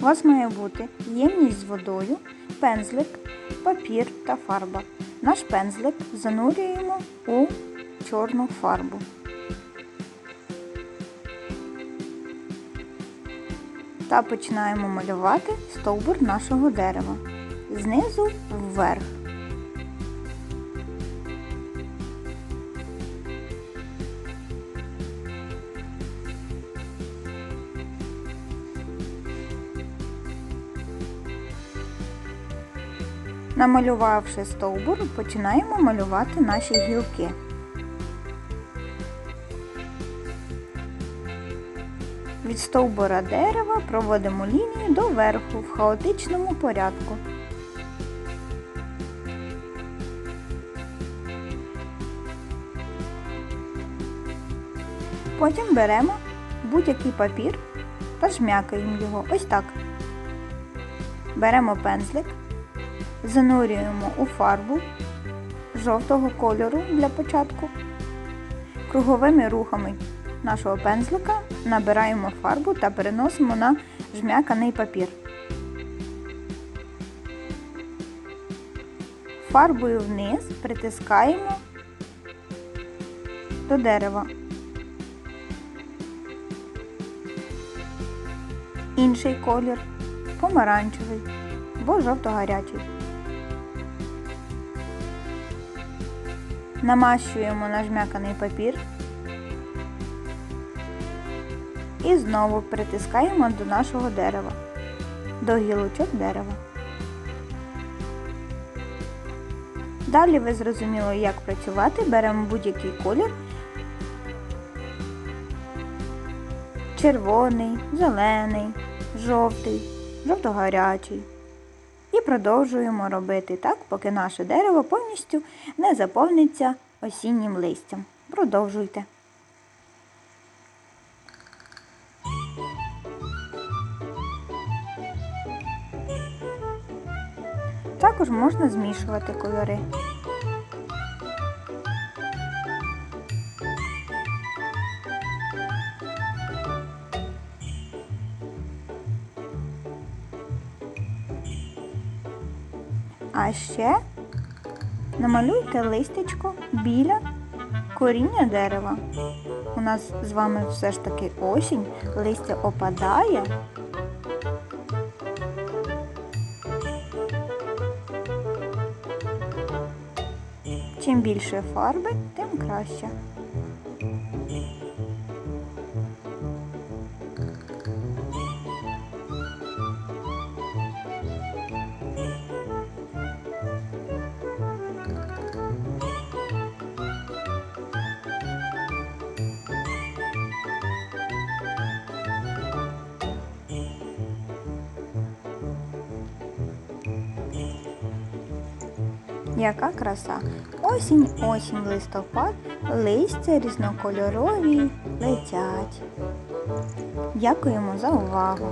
У вас має бути ємність з водою, пензлик, папір та фарба. Наш пензлик занурюємо у чорну фарбу. Та починаємо малювати стовбур нашого дерева. Знизу вверх. Намалювавши стовбур, починаємо малювати наші гілки. Від стовбура дерева проводимо лінію до верху в хаотичному порядку. Потім беремо будь-який папір та жмякаємо його ось так. Беремо пензлик, занурюємо у фарбу жовтого кольору для початку. Круговими рухами нашого пензлика набираємо фарбу та переносимо на жмяканий папір. Фарбою вниз притискаємо до дерева. Інший колір помаранчевий або жовто-гарячий. Намащуємо нажмяканий папір і знову притискаємо до нашого дерева, до гілочок дерева. Далі ви зрозуміли, як працювати. Беремо будь-який колір. Червоний, зелений, жовтий, жовто-гарячий. Продовжуємо робити так, поки наше дерево повністю не заповниться осіннім листям. Продовжуйте. Також можна змішувати кольори. А ще намалюйте листячко біля коріння дерева. У нас з вами все ж таки осінь, листя опадає. Чим більше фарби, тим краще. Яка краса! Осінь, осінь, листопад, листя різнокольорові летять. Дякуємо за увагу!